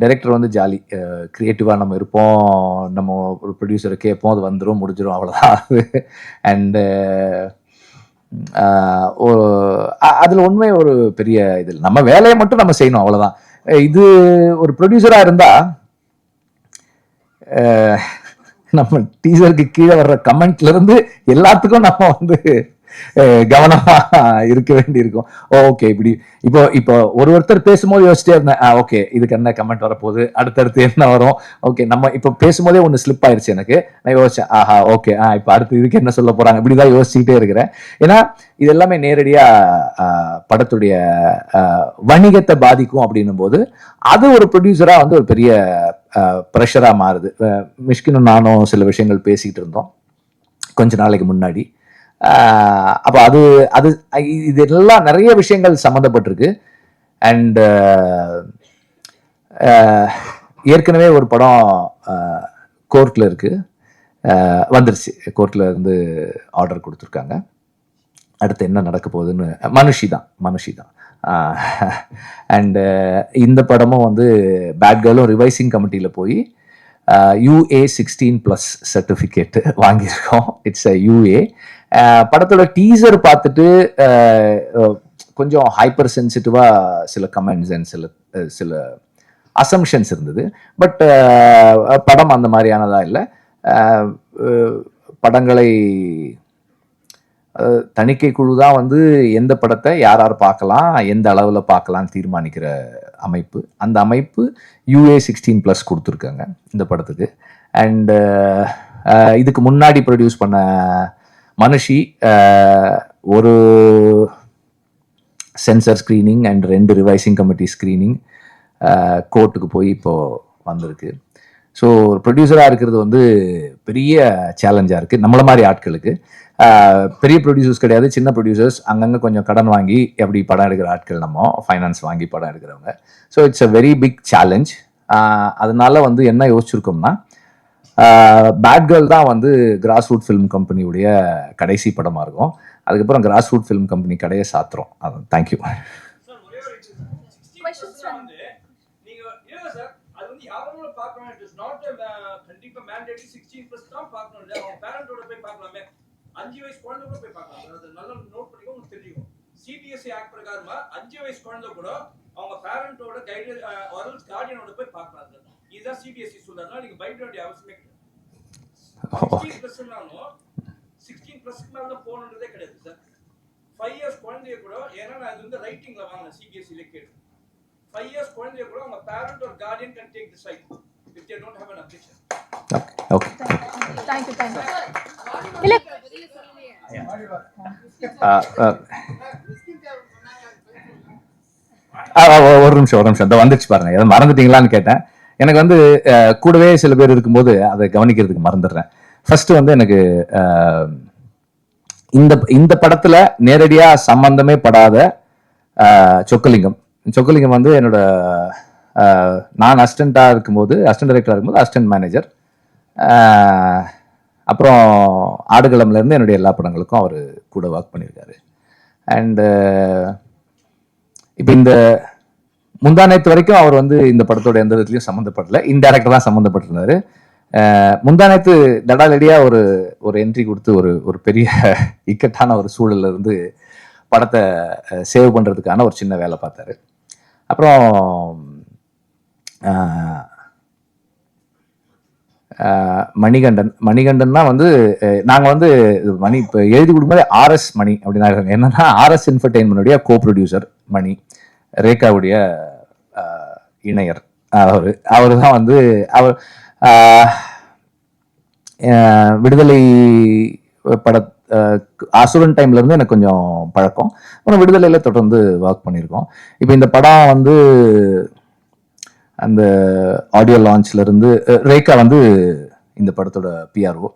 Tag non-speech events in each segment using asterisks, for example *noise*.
Director வந்து jolly க்ரியேட்டிவாக நம்ம இருப்போம். நம்ம ஒரு ப்ரொடியூசரை கேட்போம். அது வந்துடும் முடிஞ்சிடும் அவ்வளோதான் அண்டு அதில் உண்மை ஒரு பெரிய இது நம்ம வேலையை மட்டும் நம்ம செய்யணும் அவ்வளோதான் இது ஒரு ப்ரொடியூசராக இருந்தால் நம்ம டீசருக்கு கீழே வர்ற கமெண்ட்லேருந்து எல்லாத்துக்கும் நம்ம வந்து கவனமா இருக்க வேண்டியிருக்கும். ஓகே இப்படி. இப்போ இப்போ ஒரு ஒருத்தர் பேசும்போது யோசிச்சிட்டே இருந்தேன். ஓகே இதுக்கு என்ன கமெண்ட் வரப்போகுது? அடுத்தடுத்து என்ன வரும்? ஓகே நம்ம இப்போ பேசும்போதே ஒன்று ஸ்லிப் ஆயிருச்சு எனக்கு. நான் யோசிச்சேன் ஆஹா ஓகே ஆ இப்போ அடுத்து இதுக்கு என்ன சொல்ல போறாங்க? இப்படிதான் யோசிச்சுக்கிட்டே இருக்கிறேன். ஏன்னா இது எல்லாமே நேரடியா ஆஹ், படத்துடைய வணிகத்தை பாதிக்கும் அப்படின்னும் போது அது ஒரு ப்ரொடியூசரா வந்து ஒரு பெரிய ப்ரெஷரா மாறுது. மிஷ்கினும் நானும் சில விஷயங்கள் பேசிக்கிட்டு இருந்தோம். கொஞ்ச நாளைக்கு முன்னாடி. அப்போ அது அது இது எல்லாம் நிறைய விஷயங்கள் சம்மந்தப்பட்டிருக்கு அண்டு ஏற்கனவே ஒரு படம் கோர்ட்டில் இருக்குது வந்துருச்சு. கோர்ட்டில் இருந்து ஆர்டர் கொடுத்துருக்காங்க. அடுத்து என்ன நடக்க போகுதுன்னு மனுஷி தான் மனுஷி தான். அண்டு இந்த படமும் வந்து பேட் கேர்ளும் ரிவைசிங் கமிட்டியில் போய் யூஏ சிக்ஸ்டீன் ப்ளஸ் சர்டிஃபிகேட் வாங்கியிருக்கோம். இட்ஸ் அ யூஏ படத்தோட டீசர் பார்த்துட்டு கொஞ்சம் ஹைப்பர் சென்சிட்டிவாக சில கமெண்ட்ஸ் அண்ட் சில சில அசம்ஷன்ஸ் இருந்தது. பட் படம் அந்த மாதிரியானதாக இல்லை. படங்களை தணிக்கை குழு தான் வந்து எந்த படத்தை யார் யார் பார்க்கலாம் எந்த அளவில் பார்க்கலாம்னு தீர்மானிக்கிற அமைப்பு. அந்த அமைப்பு யூஏ சிக்ஸ்டீன் ப்ளஸ் கொடுத்துருக்காங்க இந்த படத்துக்கு. அண்டு இதுக்கு முன்னாடி ப்ரொடியூஸ் பண்ண மனுஷி ஒரு சென்சர் ஸ்க்ரீனிங் அண்ட் ரெண்டு ரிவைசிங் கமிட்டி ஸ்க்ரீனிங் கோர்ட்டுக்கு போய் இப்போது வந்திருக்கு. ஸோ ஒரு ப்ரொடியூசராக இருக்கிறது வந்து பெரிய சேலஞ்சாக இருக்குது நம்மள மாதிரி ஆட்களுக்கு. பெரிய ப்ரொடியூசர்ஸ் கிடையாது சின்ன ப்ரொடியூசர்ஸ் அங்கங்கே கொஞ்சம் கடன் வாங்கி எப்படி படம் எடுக்கிற ஆட்கள் நம்ம ஃபைனான்ஸ் வாங்கி படம் எடுக்கிறவங்க. So it's a very big challenge அதனால வந்து என்ன யோசிச்சிருக்கோம்னா பேட் கேர்ள் தான் வந்து கிராஸ் ரூட் ஃபிலிம் கம்பெனியுடைய கடைசி படமாக இருக்கும். அதுக்கப்புறம் கிராஸ் ரூட் ஃபிலிம் கம்பெனி கடையை சாத்துறோம். அது தேங்க்யூ Questions from- வந்து நீங்க இல்ல சார் அது வந்து யாரும் பார்க்கணும் இட் இஸ் நாட் கண்டிப்பா மேண்டேட்டரி சிக்ஸ்டீன் பிளஸ் தான் பார்க்கணும் இல்ல? அவங்க பேரண்டோட போய் பார்க்கலாமே. அஞ்சு வயசு குழந்தை கூட போய் பார்க்கலாம். அது நல்லா நோட் பண்ணிக்கோ உங்களுக்கு தெரிஞ்சுக்கும் சிபிஎஸ்சி ஆக்ட் பிரகாரமா அஞ்சு வயசு குழந்தை கூட அவங்க பேரண்டோட கைடு கார்டியனோட போய் பார்க்கலாம் சார் இதுதான் சிபிஎஸ்சி சொல்றதுனால நீங்க பயப்பட வேண்டிய அவசியமே கிடையாது. சிக்ஸ்டீன் பிளஸ்னாலும் சிக்ஸ்டீன் பிளஸ்க்கு மேல தான் போகணுன்றதே கிடையாது சார் ஃபைவ் இயர்ஸ் குழந்தைய கூட ஏன்னா நான் இது வந்து ரைட்டிங்ல வாங்கினேன் சிபிஎஸ்சியில கேட்டு. ஃபைவ் இயர்ஸ் குழந்தைய கூட அவங்க பேரண்ட் ஒரு guardian can take the side if they don't have an objection. Okay okay Thank you, thank you. இல்ல. ஒரு நிமிஷம் ஒரு நிமிஷம். இந்த வந்துச்சு பாருங்க. எதை மறந்துட்டீங்களான்னு கேட்டேன். எனக்கு வந்து கூடவே சில பேர் இருக்கும்போது அதை கவனிக்கிறதுக்கு மறந்துடுறேன். ஃபர்ஸ்ட் வந்து எனக்கு இந்த இந்த படத்துல நேரடியா சம்பந்தமே படாத சொக்கலிங்கம். சொக்கலிங்கம் வந்து என்னோட நான் அசிஸ்டண்டா இருக்கும்போது அசிஸ்டன்ட் டைரக்டரா இருக்கும்போது அசிஸ்டன்ட் மேனேஜர் அப்புறம் ஆடுகளம்ல இருந்து என்னுடைய எல்லா படங்களுக்கும் அவர் கூட ஒர்க் பண்ணியிருக்காரு. அண்டு இப்போ இந்த முந்தா நேத்து வரைக்கும் அவர் வந்து இந்த படத்தோட எந்த விதத்துலையும் சம்மந்தப்படல. இன்டெரக்டா தான் சம்மந்தப்பட்டிருந்தாரு. முந்தா நேத்து தடாலடியா ஒரு ஒரு என்ட்ரி கொடுத்து ஒரு ஒரு பெரிய *laughs* இக்கட்டான ஒரு சூழல்ல இருந்து படத்தை சேவ் பண்ணுறதுக்கான ஒரு சின்ன வேலை பார்த்தாரு. அப்புறம் மணிகண்டன் மணிகண்டன். தான் வந்து நாங்கள் வந்து மணி இப்போ எழுதி கொடுக்கும்போது ஆர்எஸ் மணி அப்படின்னா என்னன்னா ஆர்எஸ் இன்ஃபர்டெயின்மெண்டுடைய கோ ப்ரொடியூசர் மணி. ரேகாவுடைய இணையர். அவர் அவர் தான் வந்து அவர் விடுதலை பட அசுரன் டைம்லேருந்து எனக்கு கொஞ்சம் பழக்கம். அப்புறம் விடுதலையில் தொடர்ந்து ஒர்க் பண்ணியிருக்கோம். இப்போ இந்த படம் வந்து அந்த ஆடியோ லான்ச்லேருந்து ரேகா வந்து இந்த படத்தோட பிஆர்ஓ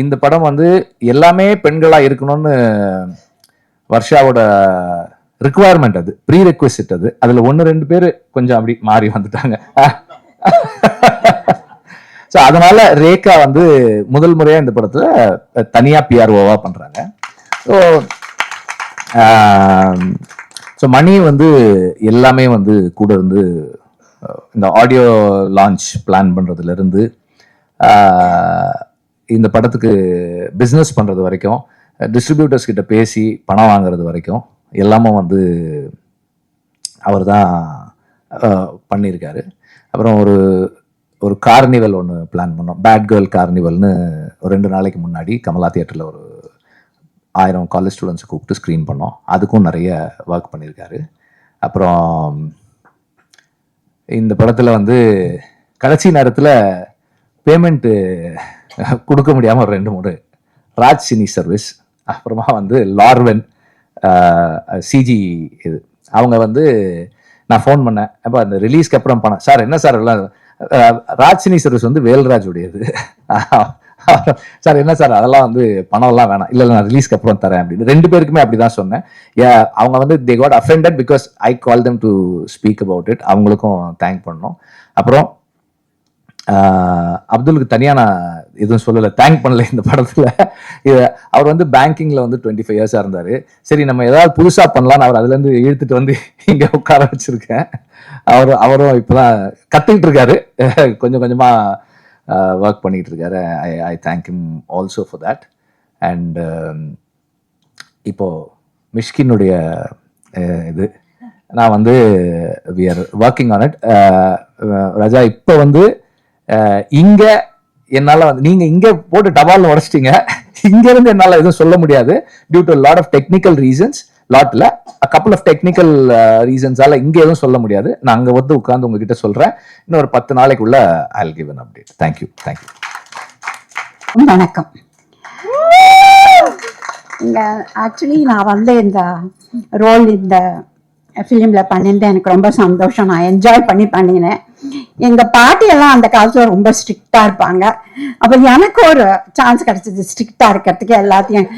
இந்த படம் வந்து எல்லாமே பெண்களாக இருக்கணும்னு வர்ஷாவோட ரிக்குவயர்மெண்ட் அது ப்ரீ ரெக்வெஸ்ட் அது. அதில் ஒன்று ரெண்டு பேர் கொஞ்சம் அப்படி மாறி வந்துட்டாங்க. *laughs* ஸோ அதனால ரேகா வந்து முதல் முறையாக இந்த படத்தில் தனியாக பிஆர்ஓவாக பண்ணுறாங்க ஸோ ஸோ மணி வந்து எல்லாமே வந்து கூட இருந்து இந்த ஆடியோ லான்ச் பிளான் பண்ணுறதுலேருந்து இந்த படத்துக்கு பிஸ்னஸ் பண்ணுறது வரைக்கும் டிஸ்ட்ரிபியூட்டர்ஸ் கிட்ட பேசி பணம் வாங்குறது வரைக்கும் எல்லாமும் வந்து அவர் தான் பண்ணியிருக்காரு. அப்புறம் ஒரு ஒரு கார்னிவல் ஒன்று பிளான் பண்ணோம். பேட் கேர்ள் கார்னிவல்னு ஒரு ரெண்டு நாளைக்கு முன்னாடி கமலா தியேட்டரில் ஒரு ஆயிரம் காலேஜ் ஸ்டூடெண்ட்ஸை கூப்பிட்டு ஸ்க்ரீன் பண்ணோம். அதுக்கும் நிறைய ஒர்க் பண்ணியிருக்காரு. அப்புறம் இந்த படத்தில் வந்து கடைசி நேரத்தில் பேமெண்ட்டு கொடுக்க முடியாமல் ஒரு ரெண்டு மூணு ராஜ் சினி சர்வீஸ் அப்புறமா வந்து லார்வென் சிஜி இது. அவங்க வந்து நான் ஃபோன் பண்ணேன். அப்போ அந்த ரிலீஸ்க்கு அப்புறம் பணம் சார் என்ன சார் எல்லாம்? ராஜினி சர்வீஸ் வந்து வேல்ராஜ் உடையது *laughs* சார் என்ன சார்? அதெல்லாம் வந்து பணம்லாம் வேணாம். இல்லை நான் ரிலீஸ்க்கு அப்புறம் தரேன் அப்படின்னு. ரெண்டு பேருக்குமே அப்படி தான் சொன்னேன் அவங்க வந்து they got offended because I call them to speak about it அவங்களுக்கும் தேங்க் பண்ணோம். அப்புறம் அப்துலுக்கு தனியாக நான் எதுவும் சொல்லலை. தேங்க் பண்ணல இந்த படத்தில். இது அவர் வந்து பேங்கிங்கில் வந்து டுவெண்ட்டி ஃபைவ் இயர்ஸாக இருந்தார். சரி நம்ம ஏதாவது புதுசாக பண்ணலான்னு அவர் அதுலேருந்து இழுத்துட்டு வந்து இங்கே உட்கார வச்சுருக்கேன். அவர் அவரும் um, இப்போ தான் கற்றுக்கிட்டு இருக்காரு கொஞ்சம் கொஞ்சமாக ஒர்க் பண்ணிட்டு இருக்காரு I I thank him also for that and இப்போது மிஷ்கினுடைய இது நான் வந்து we are working on it Raja இப்போ வந்து இங்கே என்னால் வந்து நீங்கள் இங்கே போட்டு டபால்னு உடச்சிட்டிங்க. இங்கேருந்து இருந்து எதுவும் சொல்ல முடியாது. Due to lot of technical reasons லாட்ல கப்பல் ஆஃப் டெக்னிக்கல் ரீசன்ஸால இங்கே எதுவும் சொல்ல முடியாது. நான் அங்கே வந்து உட்காந்து உங்ககிட்ட சொல்கிறேன் இன்னும் ஒரு பத்து நாளைக்குள்ள I give an update thank you thank you வணக்கம். ஆக்சுவலி நான் வந்து இந்த ரோல் இந்த ஃபிலிமில் பண்ணியிருந்தேன். எனக்கு ரொம்ப சந்தோஷம். நான் என்ஜாய் பண்ணி பண்ணினேன். எங்க பாட்டி எல்லாம் அந்த காலத்துல ரொம்ப ஸ்ட்ரிக்டா இருப்பாங்க. அப்ப எனக்கு ஒரு சான்ஸ் கிடைச்சது ஸ்ட்ரிக்டா இருக்கிறதுக்கு எல்லாத்தையும்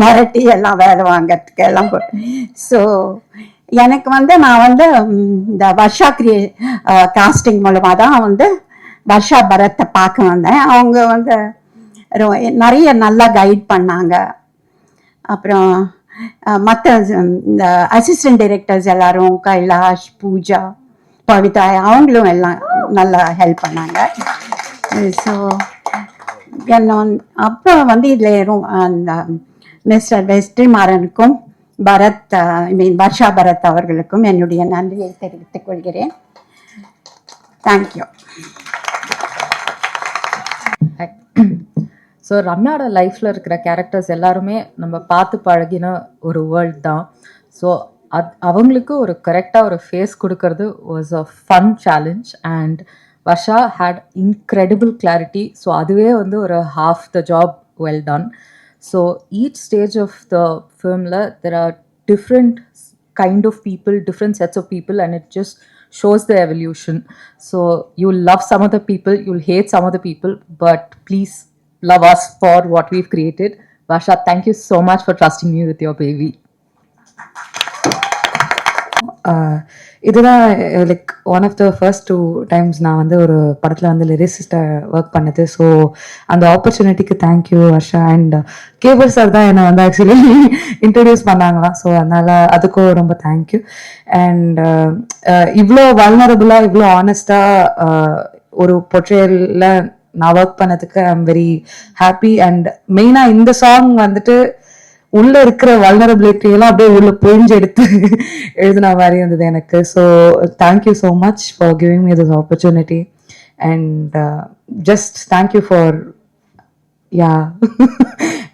மிரட்டி எல்லாம் வேலை வாங்கறதுக்கு எல்லாம் ஸோ எனக்கு வந்து நான் வந்து இந்த வர்ஷா கிரியே காஸ்டிங் மூலமா தான் வந்து வர்ஷா பரத்தை பார்க்க வந்தேன். அவங்க வந்து ரொ- நிறைய நல்லா கைட் பண்ணாங்க. அப்புறம் மற்ற இந்த அசிஸ்டன்ட் டைரக்டர்ஸ் எல்லாரும் கைலாஷ் பூஜா பவிதா அவங்களும் எல்லாம் நல்லா ஹெல்ப் பண்ணாங்க. ஸோ என்ன அப்புறம் வந்து இதில் அந்த மிஸ்டர் வெஸ்ட்ரிமாறனுக்கும் பரத் ஐ மீன் வர்ஷா பரத் அவர்களுக்கும் என்னுடைய நன்றியை தெரிவித்துக் கொள்கிறேன். தேங்க்யூ ஸோ ரம்யாவோட லைஃப்பில் இருக்கிற கேரக்டர்ஸ் எல்லாருமே நம்ம பார்த்து பழகின ஒரு வேர்ல்ட் தான். ஸோ அது அவங்களுக்கு ஒரு கரெக்டாக ஒரு ஃபேஸ் கொடுக்கறது was a fun challenge and Varsha had incredible clarity so அதுவே வந்து ஒரு half the job well done so each stage of the ஃபிலிமில் there are different kind of people, different sets of people, and it just shows the evolution. So you'll love some of the people, you'll hate some of the people, but please love us for what we've created. Vasha, thank you so much for trusting me with your baby. இதுதான் like one of the first two times நான் வந்து ஒரு படத்தில் வந்து லிரிசிஸ்டாக work பண்ணது. So அந்த ஆப்பர்ச்சுனிட்டிக்கு thank you Harsha. And cable sir தான் என்னை வந்து ஆக்சுவலி இன்ட்ரடியூஸ் பண்ணாங்களாம் ஸோ அதனால் அதுக்கும் ரொம்ப தேங்க்யூ அண்ட் இவ்வளோ வல்னரபுளாக இவ்வளோ ஆனஸ்டாக ஒரு பொற்றையில் நான் ஒர்க் பண்ணதுக்கு I am very happy and மெயினாக இந்த சாங் வந்துட்டு உள்ள இருக்கிற வல்னரபிலிட்டி எல்லாம் அப்படியே உள்ள புரிஞ்சு எடுத்து எழுதின மாதிரி இருந்தது எனக்கு. So thank you so much for giving me this opportunity and just thank you for yeah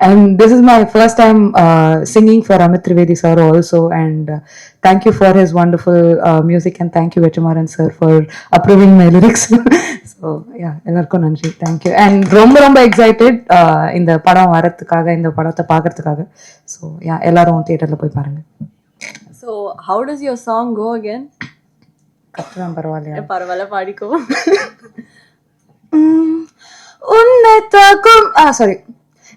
and this is my first time uh, singing for amit trivedi sir also and uh, thank you for his wonderful uh, music and thank you vetrimaran sir for approving my lyrics so yeah எல்லாருக்கும் நன்றி thank you and ரொம்ப ரொம்ப excited uh, இந்த படம் வரதுக்காக இந்த படத்தை பார்க்கறதுக்காக ஸோ யா எல்லாரும் தியேட்டரில் போய் பாருங்க So, how does your song go again? கத்துவேன் பரவாயில்லையா பரவாயில்ல பாடிக்கோ உன்னை தாக்கும் ஆ சாரி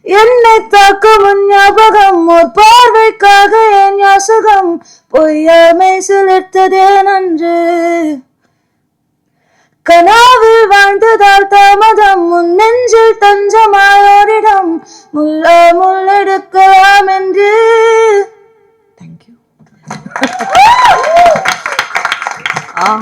என்னை தாக்கும் உன் ஞாபகம் ஒரு பார்வைக்காக என் ஞாசகம் பொய்யாமை சிலிர்த்ததே நன்று. கனாவில் வாழ்ந்ததால் தாமதம் உன் நெஞ்சில் தஞ்சமாயோரிடம் முல்லா முள்ளெடுக்கலாம் என்று. தேங்க்யூ *laughs* ஆஹா.